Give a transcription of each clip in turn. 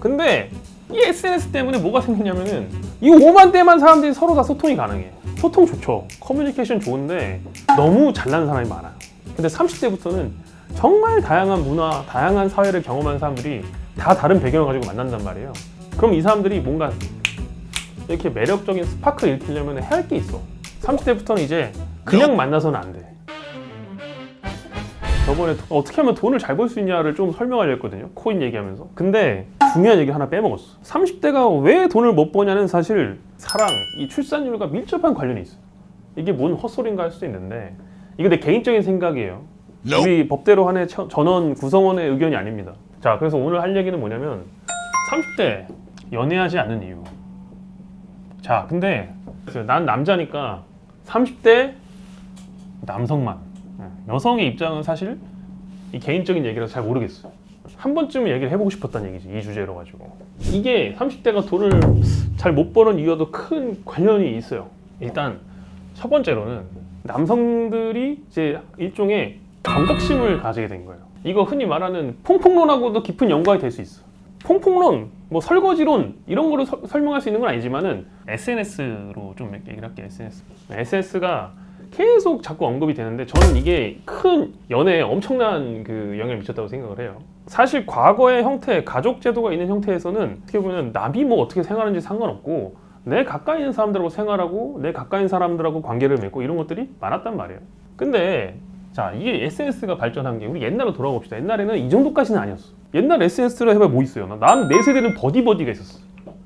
근데 이 SNS 때문에 뭐가 생겼냐면은 이 5만 대만 사람들이 서로 다 소통이 가능해. 소통 좋죠. 커뮤니케이션 좋은데 너무 잘난 사람이 많아요. 근데 30대부터는 정말 다양한 문화, 다양한 사회를 경험한 사람들이 다 다른 배경을 가지고 만난단 말이에요. 그럼 이 사람들이 뭔가 이렇게 매력적인 스파크를 일으키려면 해야 할 게 있어. 30대부터는 이제 그냥 만나서는 안 돼. 저번에 도- 어떻게 하면 돈을 잘 벌 수 있냐를 좀 설명하려 했거든요. 코인 얘기하면서. 근데 중요한 얘기 하나 빼먹었어. 30대가 왜 돈을 못 버냐는 사실 사랑, 이 출산율과 밀접한 관련이 있어요. 이게 뭔 헛소리인가 할 수도 있는데 이거 내 개인적인 생각이에요. 우리 법대로 한해 처- 전원 구성원의 의견이 아닙니다. 자, 그래서 오늘 할 얘기는 뭐냐면 30대 연애하지 않는 이유. 자, 근데 난 남자니까 30대 남성만. 예, 여성의 입장은 사실 이 개인적인 얘기라서 잘 모르겠어요. 한 번쯤은 얘기를 해보고 싶었다는 얘기지 이 주제로 가지고 이게 30대가 돈을 잘 못 버는 이유와도 큰 관련이 있어요. 일단 첫 번째로는 남성들이 이제 일종의 경각심을 가지게 된 거예요. 이거 흔히 말하는 퐁퐁론하고도 깊은 연관이 될 수 있어. 퐁퐁론, 뭐 설거지론 이런 서- 설명할 수 있는 건 아니지만은 SNS로 좀 얘기를 할게요. SNS. SNS가 계속 자꾸 언급이 되는데 저는 이게 큰 연애에 엄청난 그 영향을 미쳤다고 생각을 해요. 사실 과거의 형태, 가족 제도가 있는 형태에서는 어떻게 보면 남이 뭐 어떻게 생활하는지 상관없고 내 가까이 있는 사람들하고 생활하고 내 가까이 있는 사람들하고 관계를 맺고 이런 것들이 많았단 말이에요. 근데 자 이게 SNS가 발전한 게 우리 옛날로 돌아봅시다. 옛날에는 이 정도까지는 아니었어. 옛날 SNS를 해봐야 뭐 있어요? 난 내 세대는 버디버디가 있었어.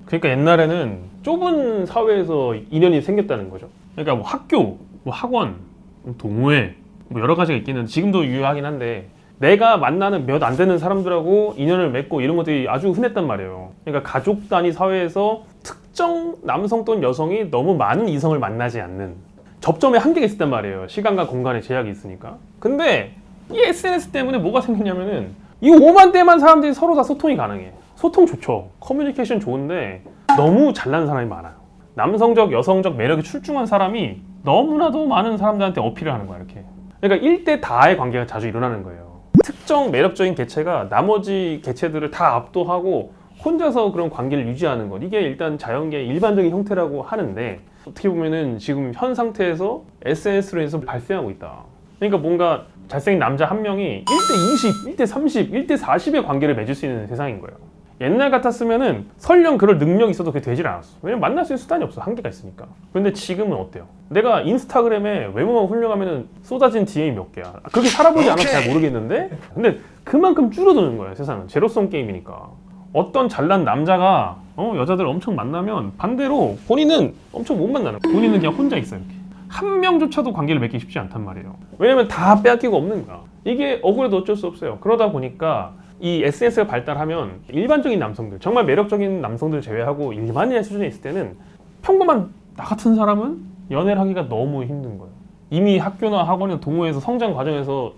그러니까 옛날에는 좁은 사회에서 인연이 생겼다는 거죠. 그러니까 뭐 학교, 뭐 학원, 뭐 동호회, 뭐 여러 가지가 있기는 지금도 유효하긴 한데 내가 만나는 몇 안 되는 사람들하고 인연을 맺고 이런 것들이 아주 흔했단 말이에요. 그러니까 가족 단위 사회에서 특정 남성 또는 여성이 너무 많은 이성을 만나지 않는 접점에 한계가 있었단 말이에요. 시간과 공간의 제약이 있으니까. 근데 이 SNS 때문에 뭐가 생겼냐면은 이 5만 대만 사람들이 서로 다 소통이 가능해. 소통 좋죠. 커뮤니케이션 좋은데 너무 잘난 사람이 많아요. 남성적, 여성적 매력이 출중한 사람이 너무나도 많은 사람들한테 어필을 하는 거야, 이렇게. 그러니까 1대 다의 관계가 자주 일어나는 거예요. 특정 매력적인 개체가 나머지 개체들을 다 압도하고 혼자서 그런 관계를 유지하는 것. 이게 일단 자연계의 일반적인 형태라고 하는데 어떻게 보면은 지금 현 상태에서 SNS로 해서 발생하고 있다. 그러니까 뭔가 잘생긴 남자 한 명이 1대 20, 1대 30, 1대 40의 관계를 맺을 수 있는 세상인 거예요. 옛날 같았으면은 설령 그럴 능력이 있어도 그게 되질 않았어. 왜냐면 만날 수 있는 수단이 없어. 한계가 있으니까. 근데 지금은 어때요? 내가 인스타그램에 외모만 훌륭하면은 쏟아진 DM이 몇 개야. 그렇게 살아보지 않아서 잘 모르겠는데 근데 그만큼 줄어드는 거예요. 세상은. 제로섬 게임이니까. 어떤 잘난 남자가 어, 여자들 엄청 만나면 반대로 본인은 엄청 못 만나는 거야. 본인은 그냥 혼자 있어 이렇게. 한 명조차도 관계를 맺기 쉽지 않단 말이에요. 왜냐면 다 빼앗기고 없는 거야. 이게 억울해도 어쩔 수 없어요. 그러다 보니까 이 SNS가 발달하면 일반적인 남성들, 정말 매력적인 남성들 제외하고 일반인의 수준에 있을 때는 평범한 나 같은 사람은 연애를 하기가 너무 힘든 거예요. 이미 학교나 학원이나 동호회에서 성장 과정에서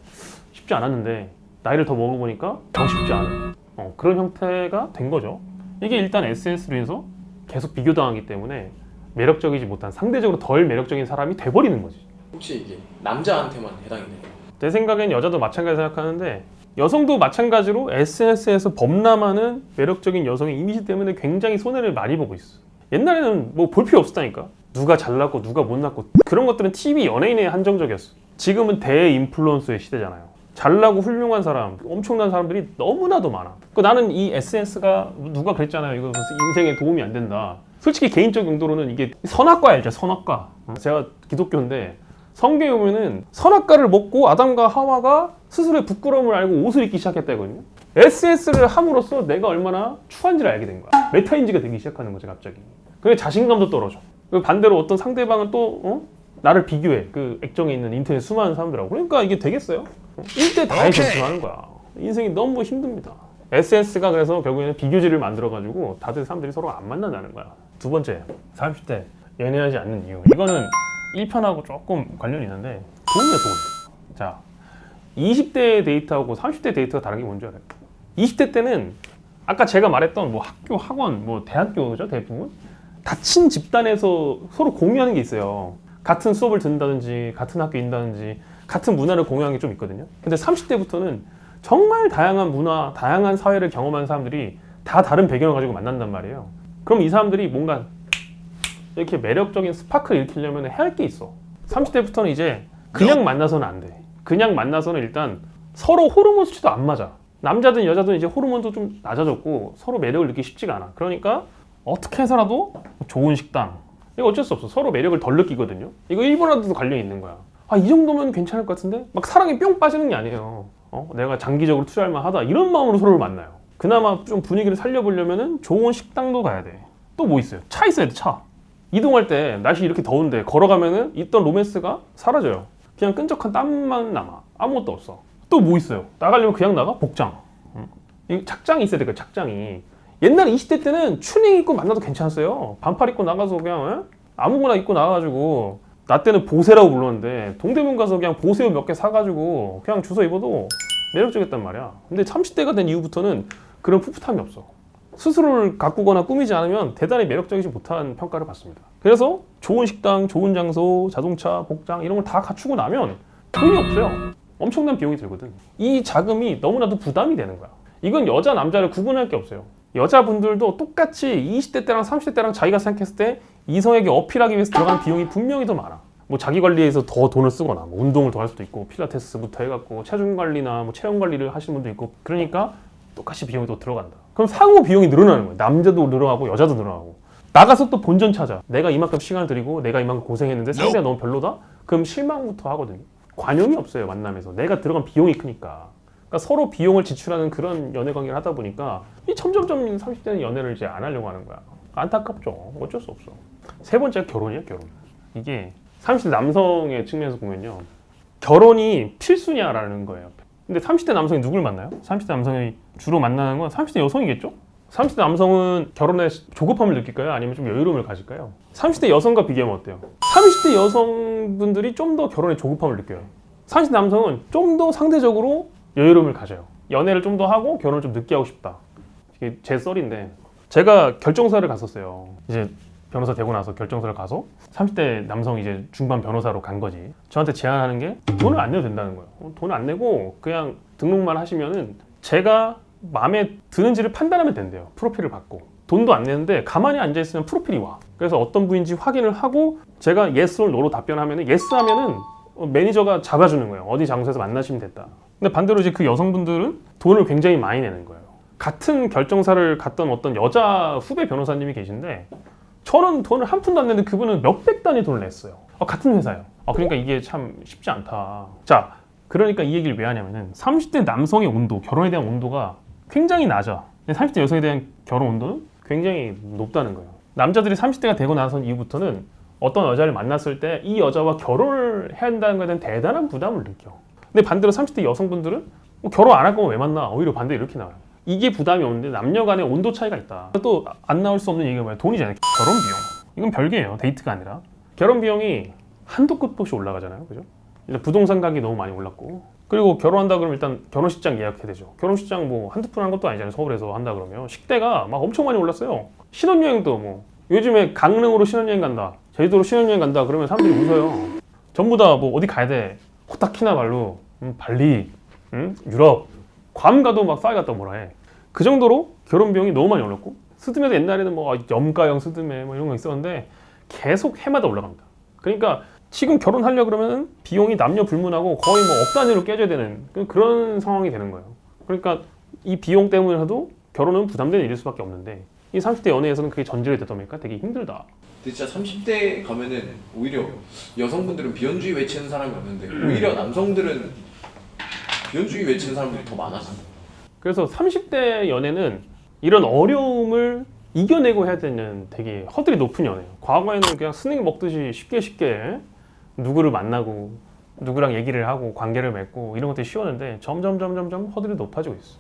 쉽지 않았는데 나이를 더 먹어보니까 더 쉽지 않은 어, 그런 형태가 된 거죠. 이게 일단 SNS로 해서 계속 비교당하기 때문에 매력적이지 못한 상대적으로 덜 매력적인 사람이 돼버리는 거지. 혹시 이게 남자한테만 해당이 돼요? 제 생각엔 여자도 마찬가지 생각하는데 여성도 마찬가지로 SNS에서 범람하는 매력적인 여성의 이미지 때문에 굉장히 손해를 많이 보고 있어. 옛날에는 뭐 볼 필요 없었다니까. 누가 잘났고 누가 못났고 그런 것들은 TV 연예인에 한정적이었어. 지금은 대인플루언서의 시대잖아요. 잘나고 훌륭한 사람, 엄청난 사람들이 너무나도 많아. 그 나는 이 SNS가 누가 그랬잖아요. 이거 인생에 도움이 안 된다. 솔직히 개인적 용도로는 이게 선악과 알죠, 선악과. 제가 기독교인데 성경에 보면은 선악과를 먹고 아담과 하와가 스스로의 부끄러움을 알고 옷을 입기 시작했다거든요. SNS를 함으로써 내가 얼마나 추한지를 알게 된 거야. 메타인지가 되기 시작하는 거지 갑자기. 그게 자신감도 떨어져. 그리고 반대로 어떤 상대방은 또 어? 나를 비교해. 그 액정에 있는 인터넷 수많은 사람들하고. 그러니까 이게 되겠어요? 1대 다에 전승하는 거야. 인생이 너무 힘듭니다. SNS가 그래서 결국에는 비교지를 만들어가지고 다들 사람들이 서로 안 만난다는 거야. 두 번째, 30대 연애하지 않는 이유. 이거는 1편하고 조금 관련이 있는데 돈이야 돈. 자, 20대 데이트하고 30대 데이트가 다른 게 뭔지 알아요? 20대 때는 아까 제가 말했던 뭐 학교, 학원, 뭐 대학교죠 대부분 다친 집단에서 서로 공유하는 게 있어요. 같은 수업을 듣는다든지 같은 학교에 있다든지 같은 문화를 공유하는 게 좀 있거든요. 근데 30대부터는 정말 다양한 문화, 다양한 사회를 경험한 사람들이 다 다른 배경을 가지고 만난단 말이에요. 그럼 이 사람들이 뭔가 이렇게 매력적인 스파크를 일으키려면 해야 할 게 있어. 30대부터는 이제 그냥 만나서는 안 돼. 그냥 만나서는 일단 서로 호르몬 수치도 안 맞아. 남자든 여자든 이제 호르몬도 좀 낮아졌고 서로 매력을 느끼기 쉽지가 않아. 그러니까 어떻게 해서라도 좋은 식당. 이거 어쩔 수 없어. 서로 매력을 덜 느끼거든요. 이거 일본하고도 관련이 있는 거야. 아, 이 정도면 괜찮을 것 같은데? 막 사랑에 뿅 빠지는 게 아니에요. 어? 내가 장기적으로 투자할 만하다. 이런 마음으로 서로를 만나요. 그나마 좀 분위기를 살려보려면은 좋은 식당도 가야 돼. 또 뭐 있어요? 차 있어야 돼, 차. 이동할 때 날씨 이렇게 더운데 걸어가면은 있던 로맨스가 사라져요. 그냥 끈적한 땀만 남아. 아무것도 없어. 또 뭐 있어요? 나가려면 그냥 나가? 복장. 음. 이 착장이 있어야 돼, 그 착장이. 옛날 20대 때는 추닝 입고 만나도 괜찮았어요. 반팔 입고 나가서 그냥 에? 아무거나 입고 나가가지고 나 때는 보세라고 불렀는데 동대문 가서 그냥 보세 몇개 사가지고 그냥 주워 입어도 매력적이었단 말이야. 근데 30대가 된 이후부터는 그런 풋풋함이 없어. 스스로를 가꾸거나 꾸미지 않으면 대단히 매력적이지 못한 평가를 받습니다. 그래서 좋은 식당, 좋은 장소, 자동차, 복장 이런 걸 다 갖추고 나면 돈이 없어요. 엄청난 비용이 들거든. 이 자금이 너무나도 부담이 되는 거야. 이건 여자, 남자를 구분할 게 없어요. 여자분들도 똑같이 20대 때랑 30대 때랑 자기가 생각했을 때 이성에게 어필하기 위해서 들어가는 비용이 분명히 더 많아. 뭐 자기 관리에서 더 돈을 쓰거나 뭐 운동을 더 할 수도 있고 필라테스부터 해갖고 체중 관리나 뭐 체형 관리를 하시는 분도 있고 그러니까 똑같이 비용이 또 들어간다. 그럼 상호 비용이 늘어나는 거예요. 남자도 늘어나고 여자도 늘어나고. 나가서 또 본전 찾아. 내가 이만큼 시간을 들이고 내가 이만큼 고생했는데 상대가 너무 별로다? 그럼 실망부터 하거든요. 관용이 없어요 만남에서. 내가 들어간 비용이 크니까. 그러니까 서로 비용을 지출하는 그런 연애 관계를 하다 보니까 이 점점점 30대는 연애를 이제 안 하려고 하는 거야. 안타깝죠. 어쩔 수 없어. 세 번째가 결혼이야 결혼. 이게 30대 남성의 측면에서 보면요. 결혼이 필수냐라는 거예요. 근데 30대 남성이 누굴 만나요? 30대 남성이 주로 만나는 건 30대 여성이겠죠? 30대 남성은 결혼에 조급함을 느낄까요? 아니면 좀 여유로움을 가질까요? 30대 여성과 비교하면 어때요? 30대 여성분들이 좀 더 결혼에 조급함을 느껴요. 30대 남성은 좀 더 상대적으로 여유로움을 가져요. 연애를 좀 더 하고 결혼을 좀 늦게 하고 싶다. 이게 제 썰인데 제가 결정사를 갔었어요. 이제 변호사 되고 나서 결정서를 가서 30대 남성 이제 중반 변호사로 간 거지. 저한테 제안하는 게 돈을 안 내도 된다는 거예요. 어, 돈을 안 내고 그냥 등록만 하시면은 제가 마음에 드는지를 판단하면 된대요. 프로필을 받고. 돈도 안 내는데 가만히 앉아 있으면 프로필이 와. 그래서 어떤 분인지 확인을 하고 제가 yes no로 답변하면은 yes 하면은 어, 매니저가 잡아주는 거예요. 어디 장소에서 만나시면 됐다. 근데 반대로 이제 그 여성분들은 돈을 굉장히 많이 내는 거예요. 같은 결정사를 갔던 어떤 여자 후배 변호사님이 계신데 저는 돈을 한 푼도 안 내는데 그분은 몇백 단위 돈을 냈어요. 아, 같은 회사요. 아, 그러니까 이게 참 쉽지 않다. 자, 그러니까 이 얘기를 왜 하냐면은 30대 남성의 온도, 결혼에 대한 온도가 굉장히 낮아. 근데 30대 여성에 대한 결혼 온도는 굉장히 높다는 거예요. 남자들이 30대가 되고 나서 이후부터는 어떤 여자를 만났을 때 이 여자와 결혼을 해야 한다는 것에 대한 대단한 부담을 느껴. 근데 반대로 30대 여성분들은 뭐 결혼 안 할 거면 왜 만나? 오히려 반대 이렇게 나와요. 이게 부담이 없는데 남녀 간의 온도 차이가 있다. 또 안 나올 수 없는 얘기가 뭐야? 돈이잖아요. 결혼 비용. 이건 별개예요. 데이트가 아니라. 결혼 비용이 한도 끝도 없이 올라가잖아요. 그죠? 일단 부동산 가격이 너무 많이 올랐고. 그리고 결혼한다 그러면 일단 결혼식장 예약해야 되죠. 결혼식장 뭐 한두 푼 한 것도 아니잖아요. 서울에서 한다 그러면. 식대가 막 엄청 많이 올랐어요. 신혼여행도 뭐. 요즘에 강릉으로 신혼여행 간다. 제주도로 신혼여행 간다. 그러면 사람들이 웃어요. 전부 다 뭐 어디 가야 돼. 코타키나발루, 음, 발리, 음, 유럽. 괌 가도 막 싸게 갔다 뭐라 해. 그 정도로 결혼 비용이 너무 많이 올랐고 스드메도 옛날에는 뭐 염가형 스드메 뭐 이런 거 있었는데 계속 해마다 올라갑니다. 그러니까 지금 결혼하려 그러면 비용이 남녀 불문하고 거의 뭐 억 단위로 깨져야 되는 그- 그런 상황이 되는 거예요. 그러니까 이 비용 때문에라도 결혼은 부담되는 일일 수밖에 없는데 이 30대 연애에서는 그게 전제가 되다 보니까 되게 힘들다. 근데 진짜 30대 가면은 오히려 여성분들은 비혼주의 외치는 사람이 없는데 오히려 남성들은 비혼주의 외치는 사람들이 더 많아서 그래서 30대 연애는 이런 어려움을 이겨내고 해야 되는 되게 허들이 높은 연애예요. 과거에는 그냥 스낵 먹듯이 쉽게 쉽게 누구를 만나고 누구랑 얘기를 하고 관계를 맺고 이런 것들이 쉬웠는데 점점 점점 점 허들이 높아지고 있어.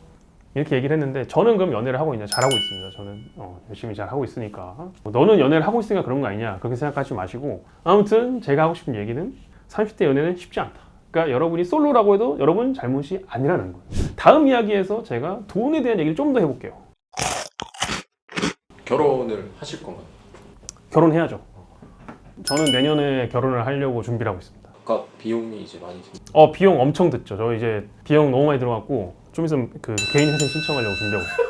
이렇게 얘기를 했는데 저는 그럼 연애를 하고 있냐? 잘하고 있습니다. 저는 어, 열심히 잘 하고 있으니까 뭐 너는 연애를 하고 있으니까 그런 거 아니냐? 그렇게 생각하지 마시고 아무튼 제가 하고 싶은 얘기는 30대 연애는 쉽지 않다. 그러니까 여러분이 솔로라고 해도 여러분 잘못이 아니라는 거예요. 다음 이야기에서 제가 돈에 대한 얘기를 좀 더 해볼게요. 결혼을 하실 건가요? 결혼해야죠. 저는 내년에 결혼을 하려고 준비를 하고 있습니다. 아까 비용이 이제 많이 듭니다. 어 비용 엄청 듣죠. 저 이제 비용 너무 많이 들어갔고 좀 있으면 그 개인 회생 신청하려고 준비하고 있어요.